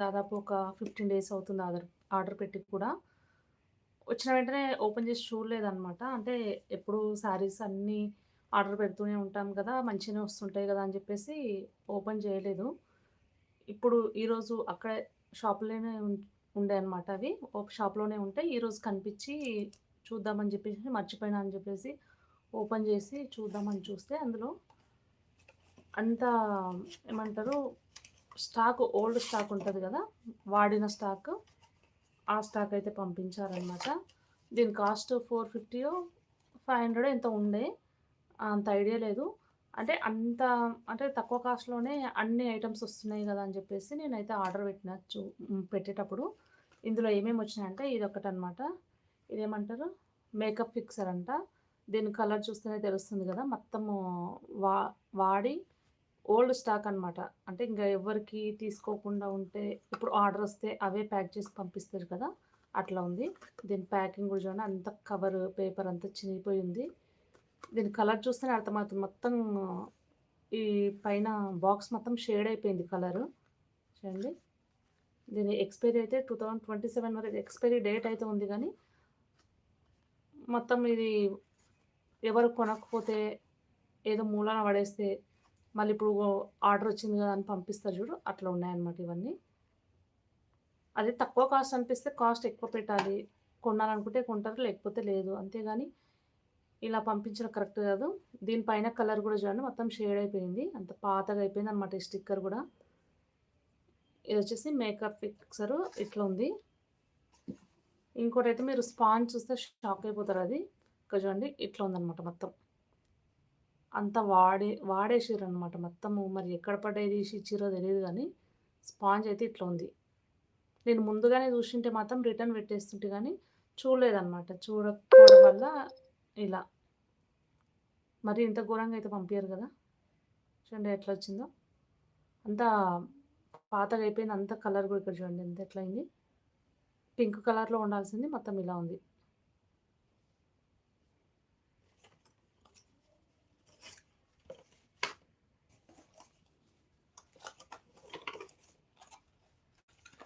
దాదాపు ఒక 15 డేస్ అవుతుంది ఆర్డర్ ఆర్డర్ పెట్టి కూడా. వచ్చిన వెంటనే ఓపెన్ చేసి చూడలేదన్నమాట అంటే ఎప్పుడు శారీస్ అన్నీ ఆర్డర్ పెడుతూనే ఉంటాం కదా! మంచిగానే వస్తుంటాయి కదా! అని చెప్పేసి ఓపెన్ చేయలేదు. ఇప్పుడు ఈరోజు అక్కడే షాప్‌లోనే ఉండే అనమాట అవి. ఒక షాప్‌లోనే ఉంటే ఈరోజు కనిపించి చూద్దామని చెప్పేసి మర్చిపోయినా అని చెప్పేసి ఓపెన్ చేసి చూద్దామని చూస్తే అందులో అంతా ఏమంటారు స్టాక్ ఓల్డ్ స్టాక్ ఉంటుంది కదా! వాడిన స్టాక్. ఆ స్టాక్ అయితే పంపించారనమాట. దీని కాస్ట్ ఫోర్ ఫిఫ్టీయో ఫైవ్ హండ్రెడ్ ఎంత ఉండే. అంత ఐడియా లేదు. అంటే అంత అంటే తక్కువ కాస్ట్‌లోనే అన్ని ఐటమ్స్ వస్తున్నాయి కదా! అని చెప్పేసి నేనైతే ఆర్డర్ పెట్టిన చూ పెట్టేటప్పుడు ఇందులో ఏమేమి వచ్చినాయంటే ఇది ఒకటి అనమాట ఇదేమంటారు మేకప్ ఫిక్సర్ అంట. దీని కలర్ చూస్తేనే తెలుస్తుంది కదా! మొత్తము వా వాడి ఓల్డ్ స్టాక్ అనమాట. అంటే ఇంకా ఎవరికి తీసుకోకుండా ఉంటే ఇప్పుడు ఆర్డర్ వస్తే అవే ప్యాక్ చేసి పంపిస్తారు కదా! అట్లా ఉంది. దీని ప్యాకింగ్ కూడా చూడండి అంత కవర్ పేపర్ అంతా చినిగిపోయింది. దీని కలర్ చూస్తేనే అర్థమవుతుంది. మొత్తం ఈ పైన బాక్స్ మొత్తం షేడ్ అయిపోయింది కలరు. చూడండి. దీని ఎక్స్‌పైరీ అయితే 2027 వరకు ఎక్స్‌పైరీ డేట్ అయితే ఉంది కానీ మొత్తం ఇది ఎవరు కొనకపోతే ఏదో మూలన పడేస్తే మళ్ళీ ఇప్పుడు ఆర్డర్ వచ్చింది కదా! అని పంపిస్తారు చూడు అట్లా ఉన్నాయన్నమాట ఇవన్నీ. అదే తక్కువ కాస్ట్ అనిపిస్తే కాస్ట్ ఎక్కువ పెట్టాలి. కొనాలనుకుంటే కొంటారు. లేకపోతే లేదు. అంతేగాని ఇలా పంపించడం కరెక్ట్ కాదు. దీనిపైన కలర్ కూడా చూడండి మొత్తం షేడ్ అయిపోయింది. అంత పాతగా అయిపోయిందనమాట ఈ స్టిక్కర్ కూడా. ఇది వచ్చేసి మేకప్ ఫిక్సరు ఇట్లా ఉంది. ఇంకోటైతే మీరు స్పాంజ్ చూస్తే షాక్ అయిపోతారు అది. ఇక్కడ చూడండి ఇట్లా ఉందన్నమాట మొత్తం. అంతా వాడి వాడేసిర్రనమాట మొత్తము. మరి ఎక్కడ పడ్డాయి తీసి ఇచ్చిర్రో తెలియదు కానీ స్పాంజ్ అయితే ఇట్లా ఉంది. నేను ముందుగానే చూసుంటే మాత్రం రిటర్న్ పెట్టేస్తుంటే కానీ చూడలేదన్నమాట చూడకపోవడం వల్ల ఇలా. మరి ఇంత ఘోరంగా అయితే పంపియరు కదా! చూడండి ఎట్లా వచ్చిందో. అంతా పాతగా అయిపోయింది. అంత కలర్ కూడా ఇక్కడ చూడండి ఎంత ఎట్లా అయింది. పింక్ కలర్‌లో ఉండాల్సింది మొత్తం ఇలా ఉంది.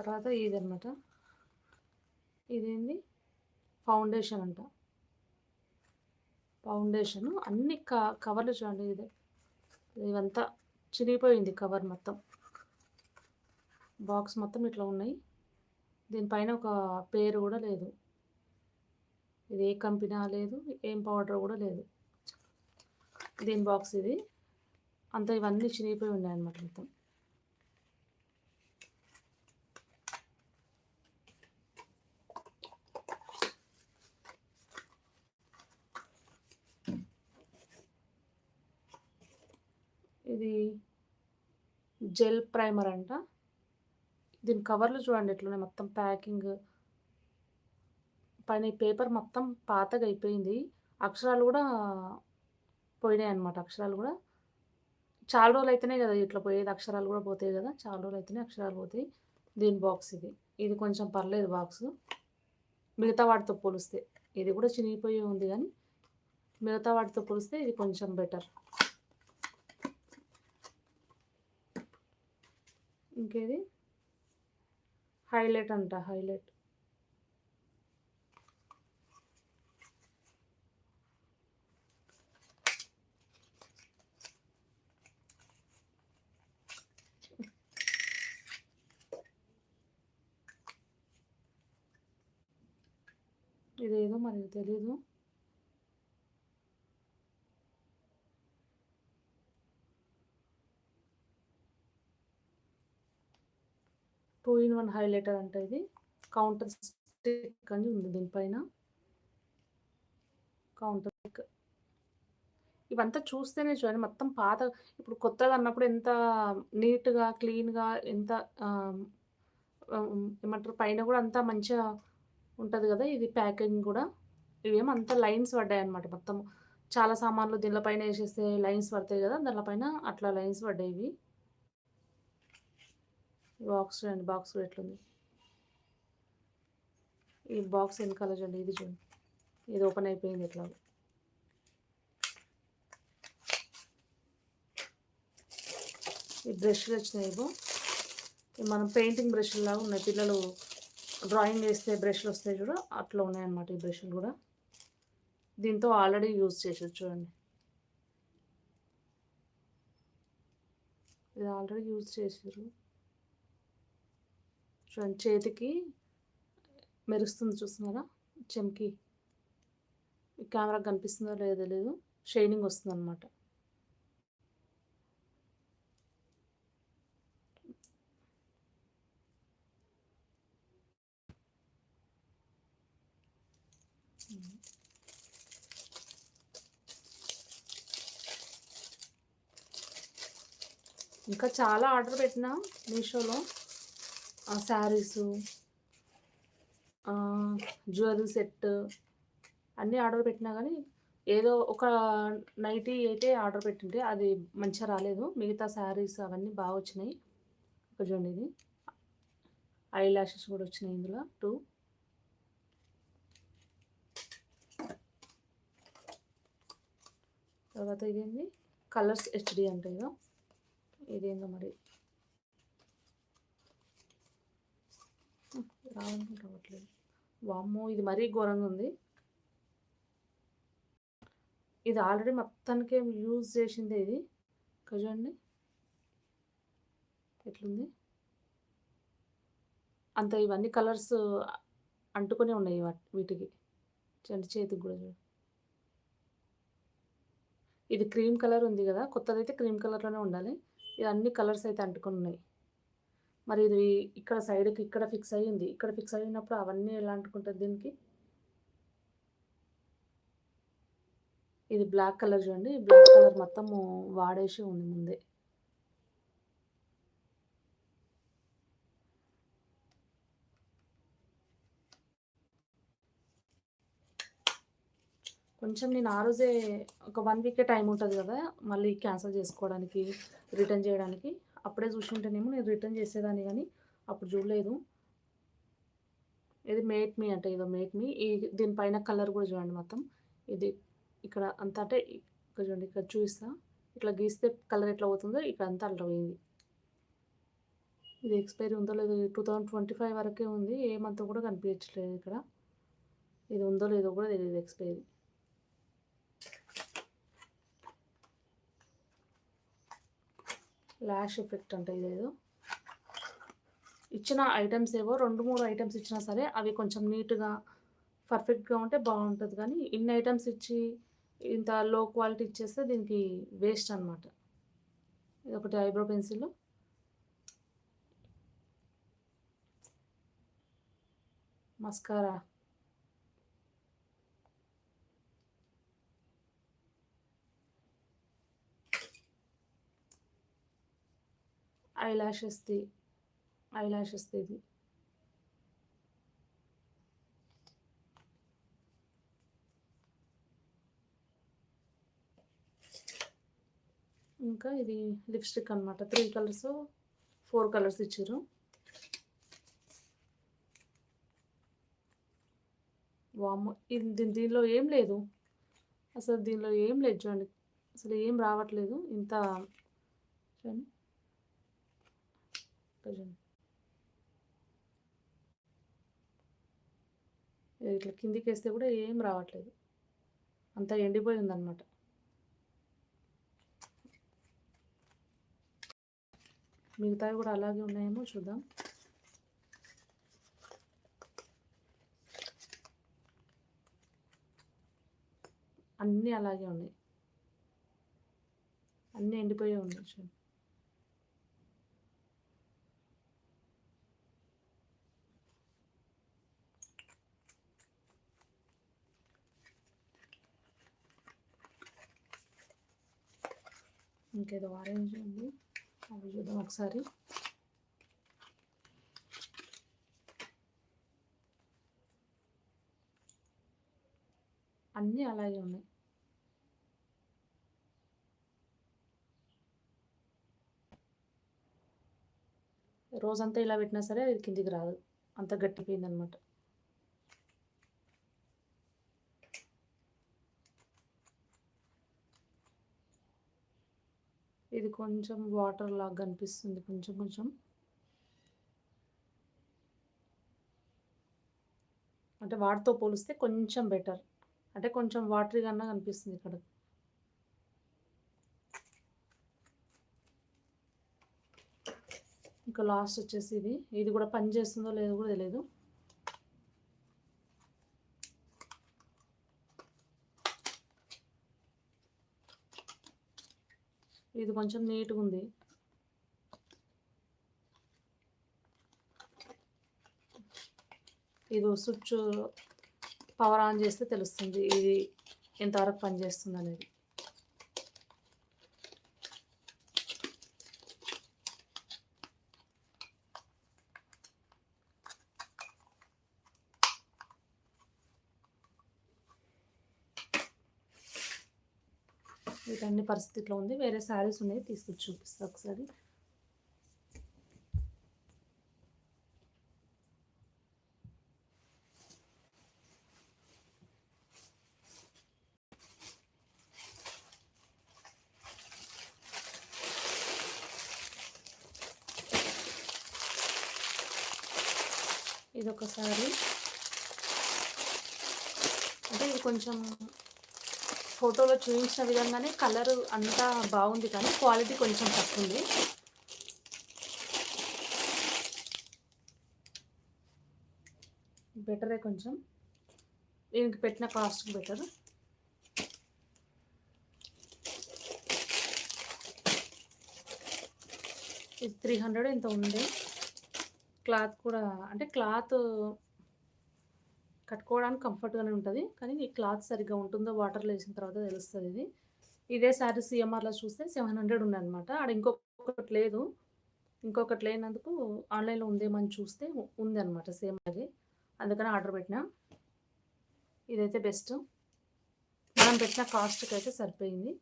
తర్వాత ఇదనమాట. ఇదేంది ఫౌండేషన్ అంట. ఫౌండేషన్ అన్ని క కవర్లు చూడండి ఇదే. ఇవంతా చిరిగిపోయింది కవర్ మొత్తం. బాక్స్ మొత్తం ఇట్లా ఉన్నాయి. దీనిపైన ఒక పేరు కూడా లేదు. ఇది ఏ కంపెనీ లేదు. ఏం పౌడర్ కూడా లేదు. దీని బాక్స్ ఇది. అంతా ఇవన్నీ చినిగిపోయి ఉన్నాయన్నమాట మొత్తం. ఇది జెల్ ప్రైమర్ అంట. దీని కవర్లు చూడండి ఎట్లున్నాయి మొత్తం ప్యాకింగ్. పైన ఈ పేపర్ మొత్తం పాతగా అయిపోయింది. అక్షరాలు కూడా పోయినాయి అనమాట అక్షరాలు కూడా చాలా రోజులు అయితేనే కదా! ఇట్లా పోయేది. అక్షరాలు కూడా పోతాయి కదా! చాలా రోజులు అయితేనే అక్షరాలు పోతాయి. దీని బాక్స్ ఇది. ఇది కొంచెం పర్లేదు బాక్స్ మిగతా వాటితో పోలిస్తే. ఇది కూడా చినిగిపోయి ఉంది కానీ మిగతా వాటితో పోలిస్తే ఇది కొంచెం బెటర్. ఇంకేది హైలైట్ అంట. హైలైట్. ఇదేదో మరి తెలీదు. టూ ఇన్ వన్ హైలైటర్ అంట ఇది. కౌంటర్ స్టిక్ అని ఉంది దీనిపైన. Counter stick. ఇవంతా చూస్తేనే చూడండి మొత్తం పాత ఇప్పుడు కొత్తగా అన్నప్పుడు ఎంత నీట్‌గా, క్లీన్‌గా ఎంత ఏమంటారు పైన కూడా అంతా మంచిగా ఉంటుంది కదా! ఇది ప్యాకింగ్ కూడా. ఇవేమో అంత లైన్స్ పడ్డాయి అనమాట మొత్తం. చాలా సామాన్లు దీనిపైన వేసేస్తే లైన్స్ పడతాయి కదా! దానిపైన అట్లా లైన్స్ పడ్డాయి ఇవి. బాక్స్ చూడండి. బాక్స్ కూడా ఎట్లుంది. ఈ బాక్స్ వెనకాల చూడండి. ఇది చూడండి. ఇది ఓపెన్ అయిపోయింది ఎట్లా ఈ బ్రష్‌లు వచ్చినాయి మనం పెయింటింగ్ బ్రష్లు లాగా ఉన్నాయి పిల్లలు డ్రాయింగ్ వేస్తే బ్రష్లు వస్తాయి చూడ అట్లా ఉన్నాయన్నమాట ఈ బ్రష్లు కూడా దీంతో ఆల్రెడీ యూజ్ చేసేది చూడండి ఇది ఆల్రెడీ యూజ్ చేసారు చూడండి చేతికి మెరుస్తుంది చూస్తున్నారా? చెంకి. కెమెరా కనిపిస్తుందో లేదో లేదు. షైనింగ్ వస్తుంది అనమాట ఇంకా చాలా ఆర్డర్ పెట్టినా మీషోలో. శారీసు జ్యువెలరీ సెట్ అన్నీ ఆర్డర్ పెట్టినా కానీ ఏదో ఒక నైటీ అయితే ఆర్డర్ పెట్టింటే అది మంచిగా రాలేదు. మిగతా శారీస్ అవన్నీ బాగా వచ్చినాయి. ఒక చూడండి ఇది. ఐ లాషెస్ కూడా వచ్చినాయి ఇందులో. టూ తర్వాత ఇదేంటి కలర్స్ హెచ్డి అంటే ఇదో ఇదేందో మరి? రావడానికి రావట్లేదు. వామ్మో ఇది మరీ ఘోరంగా ఉంది. ఇది ఆల్రెడీ మొత్తానికి యూజ్ చేసిందే ఇది. చూడండి ఎట్లుంది? అంత ఇవన్నీ కలర్స్ అంటుకొని ఉన్నాయి వీటికి. చెంటి చేతికి కూడా చూడండి ఇది క్రీమ్ కలర్ ఉంది కదా కొత్తదైతే క్రీమ్ కలర్లోనే ఉండాలి. ఇది అన్ని కలర్స్ అయితే అంటుకొని ఉన్నాయి. మరి ఇది ఇక్కడ సైడ్కి ఇక్కడ ఫిక్స్ అయ్యింది. ఇక్కడ ఫిక్స్ అయినప్పుడు అవన్నీ ఎలా అంటుకుంటుంది దీనికి? ఇది బ్లాక్ కలర్ చూడండి. బ్లాక్ కలర్ మొత్తం వాడేసి ఉంది ముందే. కొంచెం నేను ఆ రోజే ఒక వన్ వీకే టైం ఉంటుంది కదా మళ్ళీ క్యాన్సిల్ చేసుకోవడానికి రిటర్న్ చేయడానికి. అప్పుడే చూసి ఉంటేనేమో నేను రిటర్న్ చేసేదాన్ని కానీ అప్పుడు చూడలేదు. ఇది మేట్ మీ అంటే ఇదో మేట్ మీ. ఈ దీనిపైన కలర్ కూడా చూడండి మొత్తం. ఇది ఇక్కడ అంతా అంటే ఇక్కడ చూడండి ఇక్కడ చూపిస్తా. ఇట్లా గీస్తే కలర్ ఎట్లా అవుతుందో ఇక్కడ అంతా అట్లా పోయింది. ఇది ఎక్స్పైరీ ఉందో లేదో టూ థౌజండ్ ట్వంటీ ఫైవ్ వరకే ఉంది. ఏమంతా కూడా కనిపించట్లేదు ఇక్కడ. ఇది ఉందో లేదో కూడా తెలియదు ఎక్స్పైరీ. ల్యాష్ ఎఫెక్ట్ అంటే ఇదేదో. ఇచ్చిన ఐటమ్స్ ఏవో రెండు మూడు ఐటమ్స్ ఇచ్చినా సరే అవి కొంచెం నీట్గా పర్ఫెక్ట్గా ఉంటే బాగుంటుంది. కానీ ఇన్ని ఐటమ్స్ ఇచ్చి ఇంత లో క్వాలిటీ ఇచ్చేస్తే దీనికి వేస్ట్ అనమాట ఇది ఒకటి ఐబ్రో పెన్సిల్. మస్కారా. ఐ ల్యాషెస్ది ఐ ల్యాషెస్ది ఇది. ఇంకా ఇది లిప్స్టిక్ అనమాట త్రీ కలర్స్ ఫోర్ కలర్స్ ఇచ్చారు. వామ్ ఇది దీనిలో ఏం లేదు. అసలు దీనిలో ఏం లేదు చూడండి. అసలు ఏం రావట్లేదు. ఇంత చూడండి. ఇట్లా కిందికి వేస్తే కూడా ఏం రావట్లేదు. అంతా ఎండిపోయి ఉందన్నమాట. మిగతావి కూడా అలాగే ఉన్నాయేమో చూద్దాం. అన్నీ అలాగే ఉన్నాయి. అన్నీ ఎండిపోయే ఉన్నాయి చూడండి ఇంకేదో ఆరెంజ్ ఉంది. అవి చూద్దాం ఒకసారి. అన్నీ అలాగే ఉన్నాయి. రోజంతా ఇలా పెట్టినా సరే అది కిందికి రాదు. అంత గట్టిపోయిందనమాట. ఇది కొంచెం వాటర్ లాగా కనిపిస్తుంది. కొంచెం కొంచెం. అంటే వాటితో పోలిస్తే కొంచెం బెటర్ అంటే కొంచెం వాటర్ కన్నా కనిపిస్తుంది ఇక్కడ. ఇంకా లాస్ట్ వచ్చేసి ఇది. ఇది కూడా పని చేస్తుందో లేదో కూడా తెలియదు ఇది కొంచెం నీట్‌గుంది. ఇది స్విచ్ పవర్ ఆన్ చేస్తే తెలుస్తుంది. ఇది ఎంతవరకు పనిచేస్తుందనేది. వీటన్ని పరిస్థితిలో ఉంది. వేరే శారీస్ ఉన్నాయి. తీసుకొచ్చి చూపిస్తా ఒకసారి. ఇది శారీ. అంటే ఇది కొంచెం ఫోటోలో చూపించిన విధంగానే కలర్ అంతా బాగుంది కానీ క్వాలిటీ కొంచెం తక్కువుంది. బెటరే కొంచెం. దీనికి పెట్టిన కాస్ట్ బెటర్. ఇది త్రీ హండ్రెడ్ ఇంత ఉంది. క్లాత్ కూడా అంటే క్లాత్ కట్టుకోవడానికి కంఫర్ట్‌గానే ఉంటుంది కానీ ఈ క్లాత్ సరిగ్గా ఉంటుందో వాటర్‌లో వేసిన తర్వాత తెలుస్తుంది ఇది. ఇదే శారీ సీఎంఆర్‌లో చూస్తే 700 ఉందన్నమాట. ఆడ ఇంకొకటి లేదు. ఇంకొకటి లేనందుకు ఆన్‌లైన్‌లో ఉందేమని చూస్తే చూస్తే ఉందన్నమాట సేమ్ అది అందుకని ఆర్డర్ పెట్టినా. ఇదైతే బెస్ట్. మనం పెట్టిన కాస్ట్కి అయితే సరిపోయింది.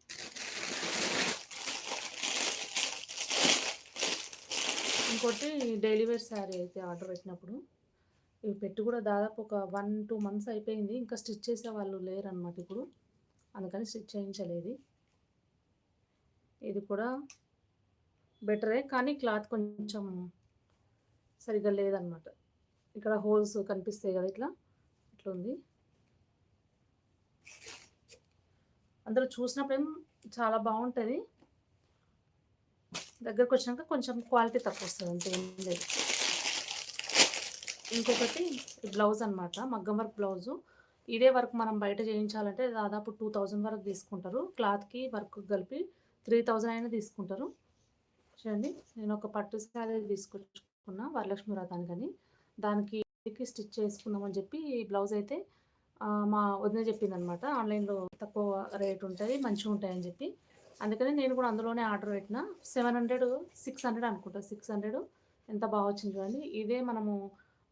ఇంకోటి డైలీ వేర్ శారీ అయితే ఆర్డర్ పెట్టినప్పుడు ఇవి పెట్టి కూడా దాదాపు ఒక 1, 2 మంత్స్ అయిపోయింది. ఇంకా స్టిచ్ చేసే వాళ్ళు లేరనమాట ఇప్పుడు. అందుకని స్టిచ్ చేయించలేదు. ఇది కూడా బెటరే. కానీ క్లాత్ కొంచెం సరిగ్గా లేదనమాట. ఇక్కడ హోల్స్ కనిపిస్తాయి కదా! ఇట్లా. ఇట్లా ఉంది. అందులో చూసినప్పుడేమో చాలా బాగుంటుంది దగ్గరకు వచ్చినాక కొంచెం క్వాలిటీ తక్కువ వస్తుంది అంతే ఏం లేదు. ఇంకొకటి బ్లౌజ్ అనమాట. మగ్గం వర్క్ బ్లౌజు. ఇదే వర్క్ మనం బయట చేయించాలంటే దాదాపు 2000 వరకు తీసుకుంటారు. క్లాత్‌కి, వర్క్ కలిపి 3000 అయినా తీసుకుంటారు. చూడండి. నేను ఒక పట్టు శారీ తీసుకొచ్చుకున్నా వరలక్ష్మి వ్రతానికని. దానికి స్టిచ్ చేసుకుందామని చెప్పి ఈ బ్లౌజ్ అయితే మా వదిన చెప్పిందనమాట. ఆన్‌లైన్‌లో తక్కువ రేట్ ఉంటుంది మంచిగా ఉంటాయని చెప్పి. అందుకని నేను కూడా అందులోనే ఆర్డర్ పెట్టినా. 700, 600 అనుకుంటా. 600 ఎంత బాగా వచ్చింది చూడండి. ఇదే మనము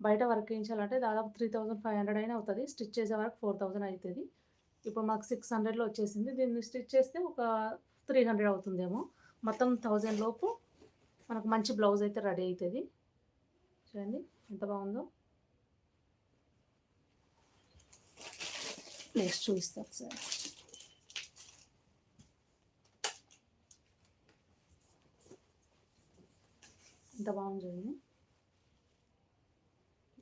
బయట వర్క్ చేయించాలంటే దాదాపు 3500 అయినా అవుతుంది స్టిచ్ చేసే వరకు ఫోర్ థౌజండ్ అవుతుంది ఇప్పుడు మాకు 600లో వచ్చేసింది. దీన్ని స్టిచ్ చేస్తే ఒక 300 అవుతుందేమో. మొత్తం థౌజండ్ లోపు మనకు మంచి బ్లౌజ్ అయితే రెడీ అవుతుంది చూడండి ఎంత బాగుందో. నెక్స్ట్ చూపిస్తా ఒకసారి. ఎంత బాగుంది చూడండి.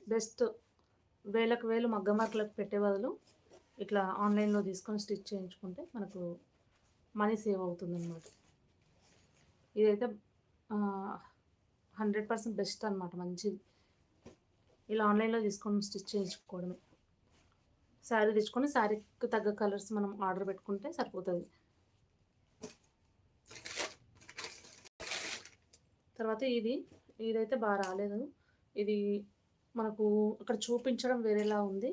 బెస్ట్. వేలకు వేలు మగ్గ మార్కులకు పెట్టే బదులు ఇట్లా ఆన్‌లైన్‌లో తీసుకొని స్టిచ్ చేయించుకుంటే మనకు మనీ సేవ్ అవుతుందనమాట. ఇదైతే హండ్రెడ్ పర్సెంట్ బెస్ట్ అనమాట. మంచిది. ఇలా ఆన్‌లైన్‌లో తీసుకొని స్టిచ్ చేయించుకోవడమే. శారీ తెచ్చుకొని శారీకి తగ్గ కలర్స్ మనం ఆర్డర్ పెట్టుకుంటే సరిపోతుంది తర్వాత ఇది. ఇదైతే బాగా రాలేదు. ఇది మనకు అక్కడ చూపించడం వేరేలా ఉంది.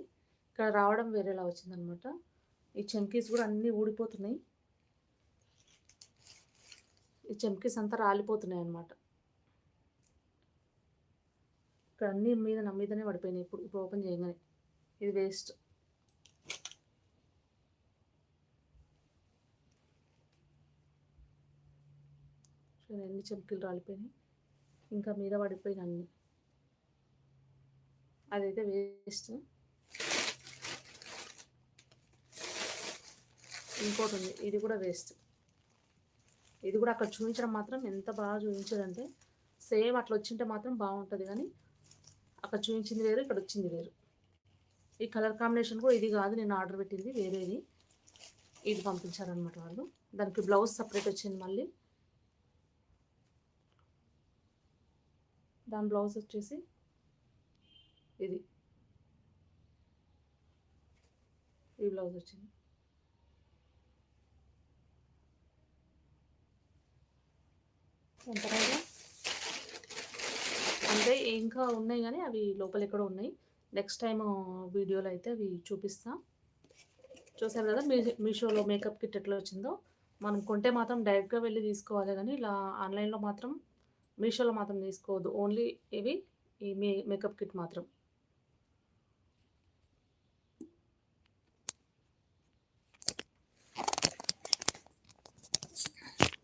ఇక్కడ రావడం వేరేలా వచ్చిందనమాట. ఈ చమ్కీస్ కూడా అన్నీ ఊడిపోతున్నాయి. ఈ చంకీస్ అంతా రాలిపోతున్నాయి అనమాట ఇక్కడ అన్నీ మీద నా మీదనే పడిపోయినాయి ఇప్పుడు. ఇప్పుడు ఓపెన్ చేయగానే ఇది వేస్ట్. ఎన్ని చమ్కీలు రాలిపోయినాయి. ఇంకా మీద పడిపోయినాయి అన్నీ. అదైతే వేస్ట్. ఇంకోటి ఉంది ఇది కూడా వేస్ట్. ఇది కూడా అక్కడ చూపించడం మాత్రం ఎంత బాగా చూపించారంటే సేమ్ అట్లా వచ్చింటే మాత్రం బాగుంటుంది కానీ అక్కడ చూపించింది వేరు. ఇక్కడ వచ్చింది వేరు. ఈ కలర్ కాంబినేషన్ కూడా ఇది కాదు నేను ఆర్డర్ పెట్టింది వేరేది ఇది పంపించారనమాట వాళ్ళు దానికి బ్లౌజ్ సపరేట్ వచ్చింది మళ్ళీ దాని బ్లౌజ్ వచ్చేసి ఇది. ఈ బ్లౌజ్ వచ్చింది. ఎంతగా అంటే ఇంకా ఉన్నాయి కానీ అవి లోపల ఎక్కడో ఉన్నాయి. నెక్స్ట్ టైం వీడియోలో అయితే అవి చూపిస్తాం. చూసారు కదా మీ మీషోలో మేకప్ కిట్ ఎట్లా వచ్చిందో? మనం కొంటే మాత్రం డైరెక్ట్గా వెళ్ళి తీసుకోవాలి కానీ ఇలా ఆన్లైన్లో మాత్రం మీషోలో మాత్రం తీసుకోవద్దు. ఓన్లీ ఇవి ఈ మే మేకప్ కిట్ మాత్రం.